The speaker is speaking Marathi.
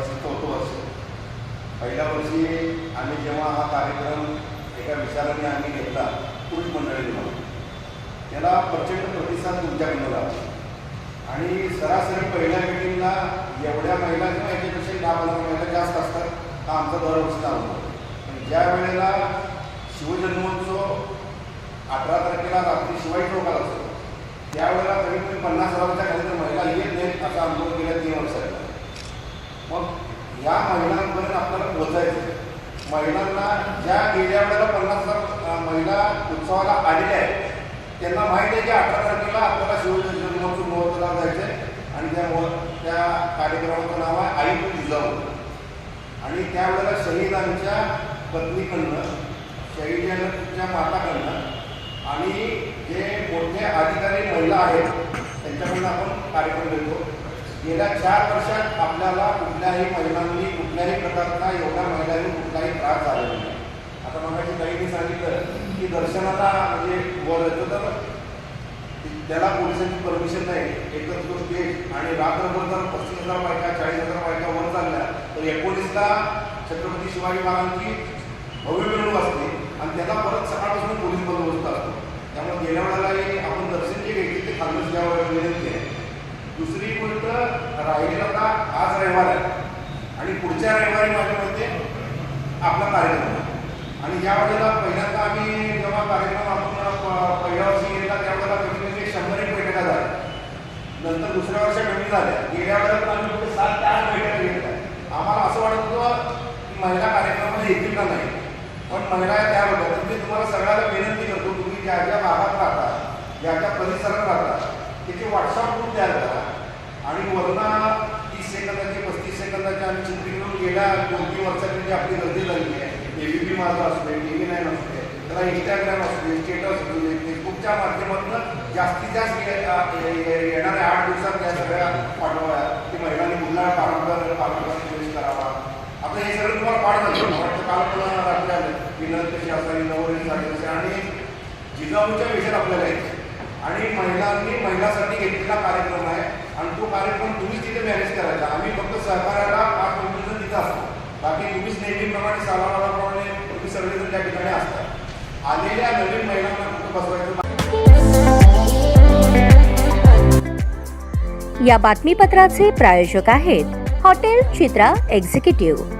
वर्षी चौथं वर्ष पहिल्या वर्षी आम्ही जेव्हा हा कार्यक्रम एका विचाराने आम्ही घेतला पुरुष मंडळी म्हणून. त्याला प्रचंड प्रतिसाद तुमच्याकडनं लाभला. आणि सरासरी पहिल्या मिटिंगला एवढ्या महिला किंवा याच्यापेक्षा दहा पंधरा महिला जास्त असतात हा आमचा दरवर्षीचा अनुभव. पण ज्या वेळेला शिवजन्मोत्सव अठरा तारखेला रात्री शिवाई चौकाला असतो त्यावेळेला कमीत कमी पन्नास हजाराच्या खाली तर महिला येत नाहीत असा अनुभव गेल्या तीन वर्षाचा. या महिलांपर्यंत आपल्याला पोहोचायचं महिलांना ज्या गेल्या वेळेला पन्नास हजार महिला उत्सवाला आलेल्या आहेत त्यांना माहीत आहे की अठरा तारखेला आपल्याला शिवजन्मोत्सव महोत्सवाला जायचं आहे आणि त्या महो त्या कार्यक्रमाचं नाव आहे आई तू जिजाऊ. आणि त्यावेळेला शहीदांच्या पत्नीकडनं शहीदांच्या माताकडनं आणि जे मोठे अधिकारी महिला आहेत त्यांच्याकडनं आपण कार्यक्रम देतो गेल्या चार वर्षात आपल्याला कुठल्याही महिलांनी कुठल्याही प्रकारचा एवढ्या महिलांनी कुठलाही त्रास झालेला नाही. आता मगाशी ताईंनी सांगितलं की दर्शनाला म्हणजे वर येतं तर त्याला पोलिसांची परमिशन नाही. एकच तो स्टेज आणि रात्रभर जर पस्तीस हजार बायका चाळीस हजार बायका वर चालल्या तर एकोणीसला छत्रपती शिवाजी महाराजांची भव्य मिळवणूक असते आणि त्याला परत सकाळपासून पोलीस बंदोबस्त असतो त्यामुळे गेल्या वेळेलाही आपण दर्शन जे घ्यायचे ते खाल्लंच घ्यावं विनंती आहे दुसरी गोष्ट राहिलेला आता आज रविवार आहे. आणि पुढच्या रविवारी माझ्या मते आपला कार्यक्रम आणि या वेळेला पहिल्यांदा आम्ही जेव्हा कार्यक्रम आपण प- पहिल्या वर्षी गेला त्यावेळेला कमी कमी शंभर एक बैठका झाल्या. नंतर दुसऱ्या वर्षी कमी झाल्या. गेल्या वेळेला आम्ही फक्त सात ते आठ बैठका घेतल्या. आम्हाला असं वाटत होतं की महिला कार्यक्रमाला येतील का नाही? पण महिला या तयार होत्या म्हणजे तुम्हाला सगळ्याला विनंती पस्तीस सेकंदाचे आम्ही चित्रीकरण गेल्या दोन तीन वर्षाची आपली गर्दी झालेली आहे ए एबीपी माझा असू दे टी व्ही नाईन असू दे त्याला इंस्टाग्राम असू दे स्टेटस असू दे फेसबुकच्या माध्यमातून जास्तीत जास्त येणाऱ्या आठ दिवसात त्या सगळ्या पाठवाव्या. की महिलांनी पुन्हा पारंपरिक पारंपरिक प्रवेश करावा. आता हे सगळं तुम्हाला पाठ झालं. मला वाटतं काल पण रात्री आलं विनंत कशी असावी नवरी झाली कशी आणि जिजाऊच्या विषयात आपल्याला आहे आणि महिलांनी महिलांसाठी घेतलेला कार्यक्रम आहे. आणि तो कार्यक्रम तुम्हीच तिथे मॅनेज करायचा. आम्ही फक्त सहकार्याला पाच मिनिटं तिथं असतो. बाकी तुम्हीच नेहमीप्रमाणे सालावालाप्रमाणे तुम्ही सगळेजण त्या ठिकाणी असतात आलेल्या नवीन महिलांना फक्त बसवायचं या बातमीपत्राचे प्रायोजक आहेत हॉटेल चित्रा एक्झिक्युटिव्ह.